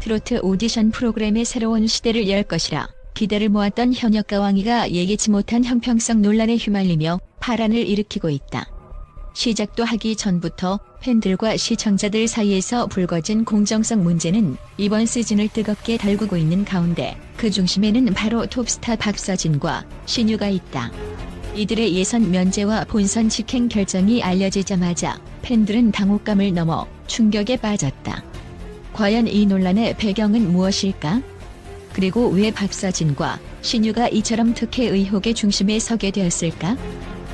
트로트 오디션 프로그램의 새로운 시대를 열 것이라 기대를 모았던 현역 가 왕이가 예기치 못한 형평성 논란에 휘말리며 파란을 일으키고 있다. 시작도 하기 전부터 팬들과 시청자들 사이에서 불거진 공정성 문제는 이번 시즌을 뜨겁게 달구고 있는 가운데 그 중심에는 바로 톱스타 박서진과 신유가 있다. 이들의 예선 면제와 본선 직행 결정이 알려지자마자 팬들은 당혹감을 넘어 충격에 빠졌다. 과연 이 논란의 배경은 무엇일까? 그리고 왜 박서진과 신유가 이처럼 특혜 의혹의 중심에 서게 되었을까?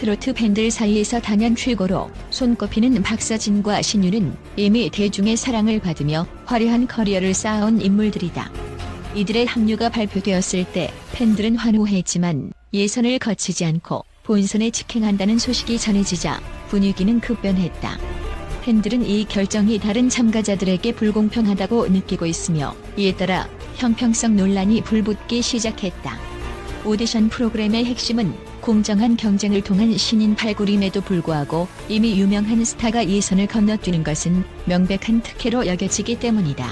트로트 팬들 사이에서 단연 최고로 손꼽히는 박서진과 신유는 이미 대중의 사랑을 받으며 화려한 커리어를 쌓아온 인물들이다. 이들의 합류가 발표되었을 때 팬들은 환호했지만 예선을 거치지 않고 본선에 직행한다는 소식이 전해지자 분위기는 급변했다. 팬들은 이 결정이 다른 참가자들에게 불공평하다고 느끼고 있으며 이에 따라 형평성 논란이 불붙기 시작했다. 오디션 프로그램의 핵심은 공정한 경쟁을 통한 신인 발굴임에도 불구하고 이미 유명한 스타가 예선을 건너뛰는 것은 명백한 특혜로 여겨지기 때문이다.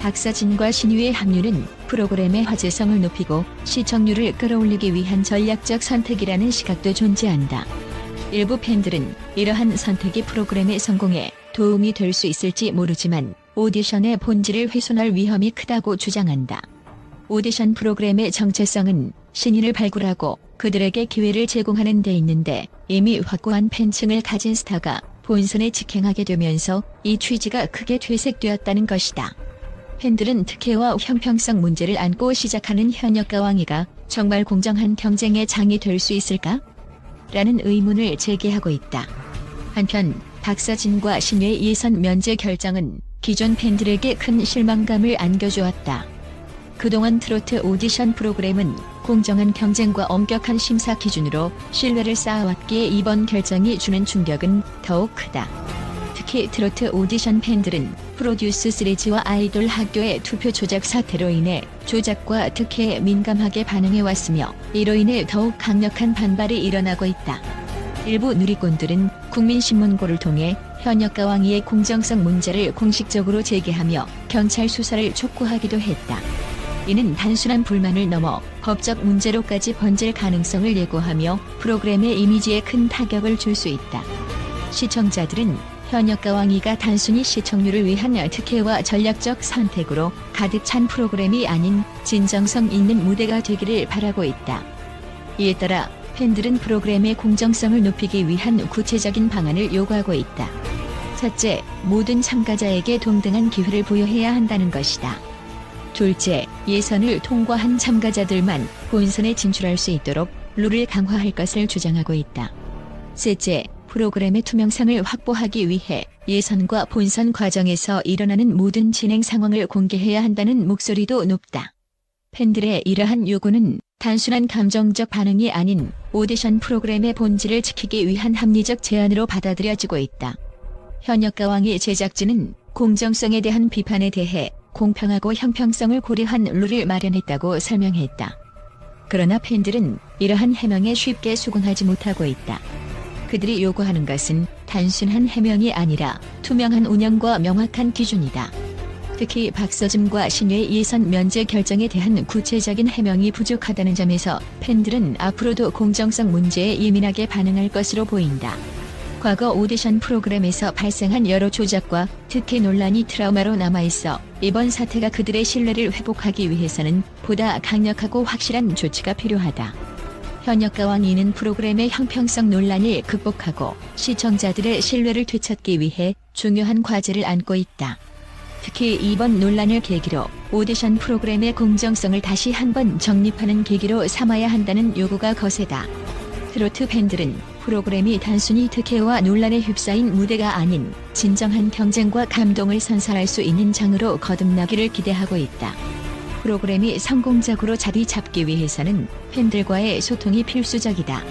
박서진과 신유의 합류는 프로그램의 화제성을 높이고 시청률을 끌어올리기 위한 전략적 선택이라는 시각도 존재한다. 일부 팬들은 이러한 선택이 프로그램의 성공에 도움이 될 수 있을지 모르지만 오디션의 본질을 훼손할 위험이 크다고 주장한다. 오디션 프로그램의 정체성은 신인을 발굴하고 그들에게 기회를 제공하는 데 있는데 이미 확고한 팬층을 가진 스타가 본선에 직행하게 되면서 이 취지가 크게 퇴색되었다는 것이다. 팬들은 특혜와 형평성 문제를 안고 시작하는 현역 가 왕이가 정말 공정한 경쟁의 장이 될 수 있을까? 라는 의문을 제기하고 있다. 한편 박서진과 신유의 예선 면제 결정은 기존 팬들에게 큰 실망감을 안겨주었다. 그동안 트로트 오디션 프로그램은 공정한 경쟁과 엄격한 심사 기준으로 신뢰를 쌓아왔기에 이번 결정이 주는 충격은 더욱 크다. 특히 트로트 오디션 팬들은 프로듀스 시리즈와 아이돌 학교의 투표 조작 사태로 인해 조작과 특혜에 민감하게 반응해 왔으며 이로 인해 더욱 강력한 반발이 일어나고 있다. 일부 누리꾼들은 국민신문고를 통해 현역 가 왕위의 공정성 문제를 공식적으로 제기하며 경찰 수사를 촉구하기도 했다. 이는 단순한 불만을 넘어 법적 문제로까지 번질 가능성을 예고하며 프로그램의 이미지에 큰 타격을 줄 수 있다. 시청자들은 현역가 왕위가 단순히 시청률을 위한 특혜와 전략적 선택으로 가득 찬 프로그램이 아닌 진정성 있는 무대가 되기를 바라고 있다. 이에 따라 팬들은 프로그램의 공정성을 높이기 위한 구체적인 방안을 요구하고 있다. 첫째, 모든 참가자에게 동등한 기회를 부여해야 한다는 것이다. 둘째, 예선을 통과한 참가자들만 본선에 진출할 수 있도록 룰을 강화할 것을 주장하고 있다. 셋째, 프로그램의 투명성을 확보하기 위해 예선과 본선 과정에서 일어나는 모든 진행 상황을 공개해야 한다는 목소리도 높다. 팬들의 이러한 요구는 단순한 감정적 반응이 아닌 오디션 프로그램의 본질을 지키기 위한 합리적 제안으로 받아들여지고 있다. 현역 가 왕의 제작진은 공정성에 대한 비판에 대해 공평하고 형평성을 고려한 룰을 마련했다고 설명했다. 그러나 팬들은 이러한 해명에 쉽게 수긍하지 못하고 있다. 그들이 요구하는 것은 단순한 해명이 아니라 투명한 운영과 명확한 기준이다. 특히 박서진과 신유의 예선 면제 결정에 대한 구체적인 해명이 부족하다는 점에서 팬들은 앞으로도 공정성 문제에 예민하게 반응할 것으로 보인다. 과거 오디션 프로그램에서 발생한 여러 조작과 특혜 논란이 트라우마로 남아있어 이번 사태가 그들의 신뢰를 회복하기 위해서는 보다 강력하고 확실한 조치가 필요하다. 현역가 왕 이는 프로그램의 형평성 논란을 극복하고 시청자들의 신뢰를 되찾기 위해 중요한 과제를 안고 있다. 특히 이번 논란을 계기로 오디션 프로그램의 공정성을 다시 한번 정립하는 계기로 삼아야 한다는 요구가 거세다. 트로트 팬들은 프로그램이 단순히 특혜와 논란에 휩싸인 무대가 아닌 진정한 경쟁과 감동을 선사할 수 있는 장으로 거듭나기를 기대하고 있다. 프로그램이 성공적으로 자리 잡기 위해서는 팬들과의 소통이 필수적이다.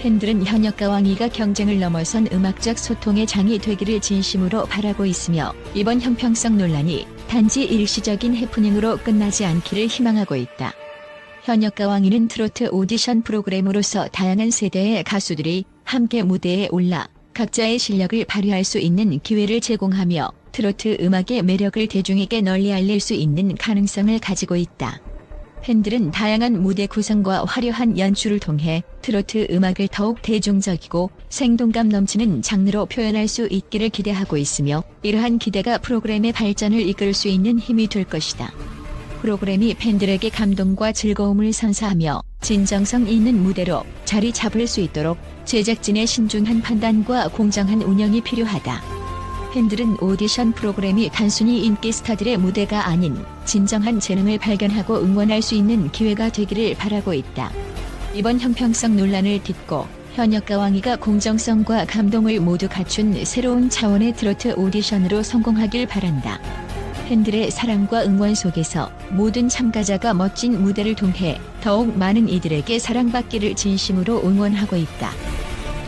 팬들은 현역가 왕이가 경쟁을 넘어선 음악적 소통의 장이 되기를 진심으로 바라고 있으며 이번 형평성 논란이 단지 일시적인 해프닝으로 끝나지 않기를 희망하고 있다. 현역가 왕이는 트로트 오디션 프로그램으로서 다양한 세대의 가수들이 함께 무대에 올라 각자의 실력을 발휘할 수 있는 기회를 제공하며 트로트 음악의 매력을 대중에게 널리 알릴 수 있는 가능성을 가지고 있다. 팬들은 다양한 무대 구성과 화려한 연출을 통해 트로트 음악을 더욱 대중적이고 생동감 넘치는 장르로 표현할 수 있기를 기대하고 있으며 이러한 기대가 프로그램의 발전을 이끌 수 있는 힘이 될 것이다. 프로그램이 팬들에게 감동과 즐거움을 선사하며 진정성 있는 무대로 자리 잡을 수 있도록 제작진의 신중한 판단과 공정한 운영이 필요하다. 팬들은 오디션 프로그램이 단순히 인기 스타들의 무대가 아닌 진정한 재능을 발견하고 응원할 수 있는 기회가 되기를 바라고 있다. 이번 형평성 논란을 딛고 현역 가왕이가 공정성과 감동을 모두 갖춘 새로운 차원의 트로트 오디션으로 성공하길 바란다. 팬들의 사랑과 응원 속에서 모든 참가자가 멋진 무대를 통해 더욱 많은 이들에게 사랑받기를 진심으로 응원하고 있다.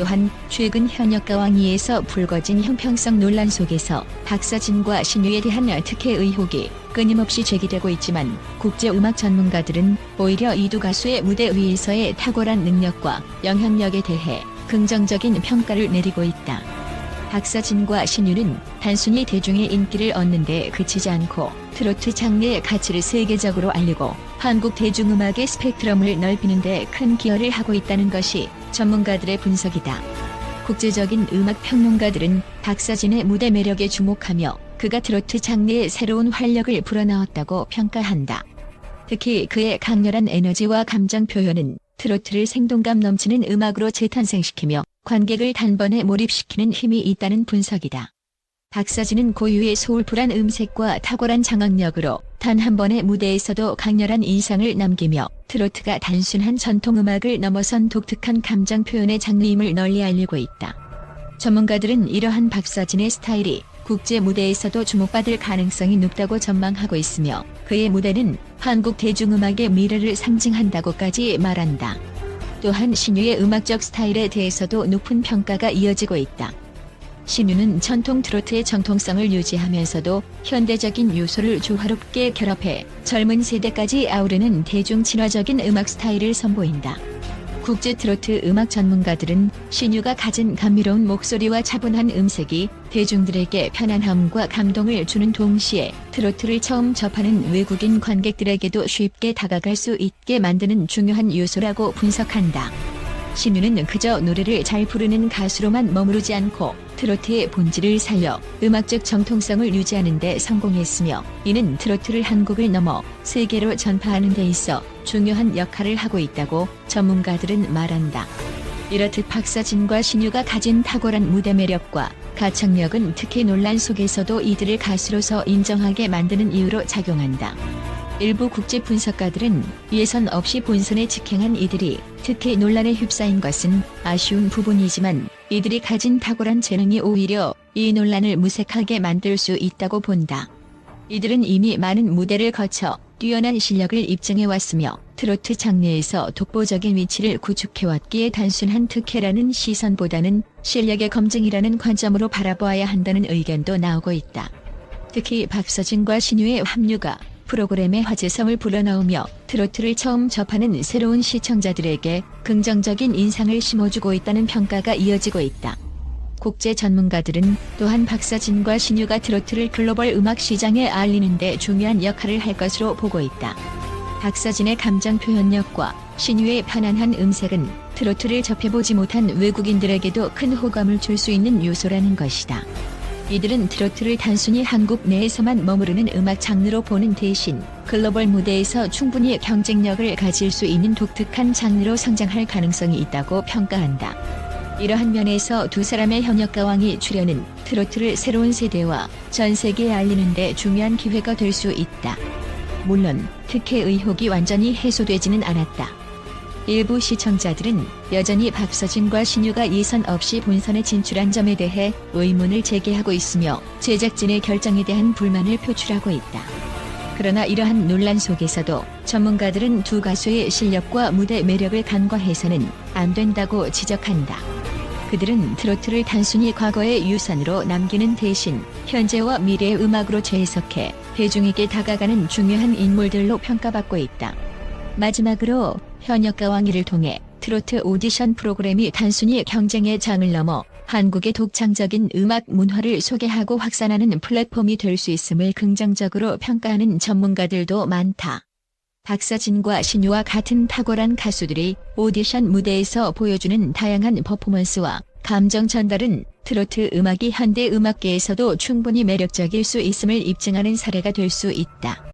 또한 최근 현역 가왕이에서 불거진 형평성 논란 속에서 박서진과 신유에 대한 특혜 의혹이 끊임없이 제기되고 있지만 국제 음악 전문가들은 오히려 이 두 가수의 무대 위에서의 탁월한 능력과 영향력에 대해 긍정적인 평가를 내리고 있다. 박서진과 신유는 단순히 대중의 인기를 얻는 데 그치지 않고 트로트 장르의 가치를 세계적으로 알리고 한국 대중음악의 스펙트럼을 넓히는 데 큰 기여를 하고 있다는 것이 전문가들의 분석이다. 국제적인 음악 평론가들은 박서진의 무대 매력에 주목하며 그가 트로트 장르의 새로운 활력을 불어넣었다고 평가한다. 특히 그의 강렬한 에너지와 감정 표현은 트로트를 생동감 넘치는 음악으로 재탄생시키며 관객을 단번에 몰입시키는 힘이 있다는 분석이다. 박서진은 고유의 소울풀한 음색과 탁월한 장악력으로 단 한 번의 무대에서도 강렬한 인상을 남기며 트로트가 단순한 전통음악을 넘어선 독특한 감정 표현의 장르임을 널리 알리고 있다. 전문가들은 이러한 박서진의 스타일이 국제 무대에서도 주목받을 가능성이 높다고 전망하고 있으며 그의 무대는 한국 대중음악의 미래를 상징한다고까지 말한다. 또한 신유의 음악적 스타일에 대해서도 높은 평가가 이어지고 있다. 신유는 전통 트로트의 정통성을 유지하면서도 현대적인 요소를 조화롭게 결합해 젊은 세대까지 아우르는 대중 친화적인 음악 스타일을 선보인다. 국제 트로트 음악 전문가들은 신유가 가진 감미로운 목소리와 차분한 음색이 대중들에게 편안함과 감동을 주는 동시에 트로트를 처음 접하는 외국인 관객들에게도 쉽게 다가갈 수 있게 만드는 중요한 요소라고 분석한다. 신유는 그저 노래를 잘 부르는 가수로만 머무르지 않고 트로트의 본질을 살려 음악적 정통성을 유지하는 데 성공했으며 이는 트로트를 한국을 넘어 세계로 전파하는 데 있어 중요한 역할을 하고 있다고 전문가들은 말한다. 이렇듯 박서진과 신유가 가진 탁월한 무대 매력과 가창력은 특히 논란 속에서도 이들을 가수로서 인정하게 만드는 이유로 작용한다. 일부 국제 분석가들은 예선 없이 본선에 직행한 이들이 특히 논란에 휩싸인 것은 아쉬운 부분이지만 이들이 가진 탁월한 재능이 오히려 이 논란을 무색하게 만들 수 있다고 본다. 이들은 이미 많은 무대를 거쳐 뛰어난 실력을 입증해 왔으며 트로트 장르에서 독보적인 위치를 구축해 왔기에 단순한 특혜라는 시선보다는 실력의 검증이라는 관점으로 바라보아야 한다는 의견도 나오고 있다. 특히 박서진과 신유의 합류가 프로그램의 화제성을 불어넣으며 트로트를 처음 접하는 새로운 시청자들에게 긍정적인 인상을 심어주고 있다는 평가가 이어지고 있다. 국제 전문가들은 또한 박서진과 신유가 트로트를 글로벌 음악 시장에 알리는 데 중요한 역할을 할 것으로 보고 있다. 박서진의 감정 표현력과 신유의 편안한 음색은 트로트를 접해보지 못한 외국인들에게도 큰 호감을 줄 수 있는 요소라는 것이다. 이들은 트로트를 단순히 한국 내에서만 머무르는 음악 장르로 보는 대신 글로벌 무대에서 충분히 경쟁력을 가질 수 있는 독특한 장르로 성장할 가능성이 있다고 평가한다. 이러한 면에서 두 사람의 현역 가왕이 출연은 트로트를 새로운 세대와 전 세계에 알리는 데 중요한 기회가 될 수 있다. 물론 특혜 의혹이 완전히 해소되지는 않았다. 일부 시청자들은 여전히 박서진과 신유가 예선 없이 본선에 진출한 점에 대해 의문을 제기하고 있으며 제작진의 결정에 대한 불만을 표출하고 있다. 그러나 이러한 논란 속에서도 전문가들은 두 가수의 실력과 무대 매력을 간과해서는 안 된다고 지적한다. 그들은 트로트를 단순히 과거의 유산으로 남기는 대신 현재와 미래의 음악으로 재해석해 대중에게 다가가는 중요한 인물들로 평가받고 있다. 마지막으로 현역 가왕이를 통해 트로트 오디션 프로그램이 단순히 경쟁의 장을 넘어 한국의 독창적인 음악 문화를 소개하고 확산하는 플랫폼이 될 수 있음을 긍정적으로 평가하는 전문가들도 많다. 박서진과 신유와 같은 탁월한 가수들이 오디션 무대에서 보여주는 다양한 퍼포먼스와 감정 전달은 트로트 음악이 현대 음악계에서도 충분히 매력적일 수 있음을 입증하는 사례가 될 수 있다.